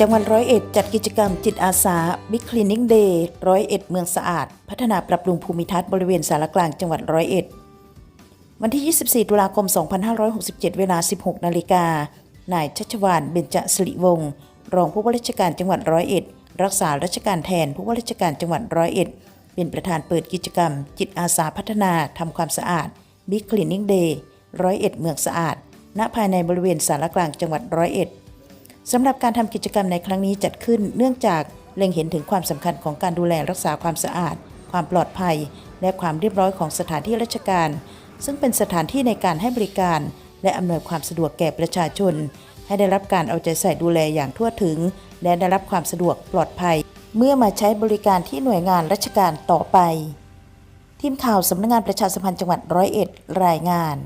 จังหวัดร้อยเอ็ดจัดกิจกรรมจิตอาสาบิ๊กคลีนิ่งเดย์ร้อยเอ็ดเมืองสะอาด พัฒนาปรับปรุงภูมิทัศน์บริเวณสารกลางจังหวัดร้อยเอ็ดวันที่ 24 ตุลาคม 2567 เวลา 16 นาฬิกานายชัชวานเบญจสิริวงศ์รองผู้ว่าราชการจังหวัดร้อยเอ็ดรักษาราชการแทนผู้ว่าราชการจังหวัดร้อยเอ็ดเป็นประธานเปิดกิจกรรม จิตอาสาพัฒนาทำความสะอาด Big Cleaning Day ร้อยเอ็ดเมืองสะอาด ณภายในบริเวณสารกลางจังหวัดร้อยเอ็ด สำหรับการทำกิจกรรมในครั้งนี้จัดขึ้น เนื่องจากเล็งเห็นถึงความสำคัญของการดูแลรักษาความสะอาด ความปลอดภัย และความเรียบร้อยของสถานที่ราชการ ซึ่งเป็นสถานที่ในการให้บริการ และอำนวยความสะดวกแก่ประชาชน ให้ได้รับการเอาใจใส่ดูแลอย่างทั่วถึง และได้รับความสะดวกปลอดภัย เมื่อมาใช้บริการที่หน่วยงานราชการต่อไป ทีมข่าวสำนักงานประชาสัมพันธ์จังหวัดร้อยเอ็ดรายงาน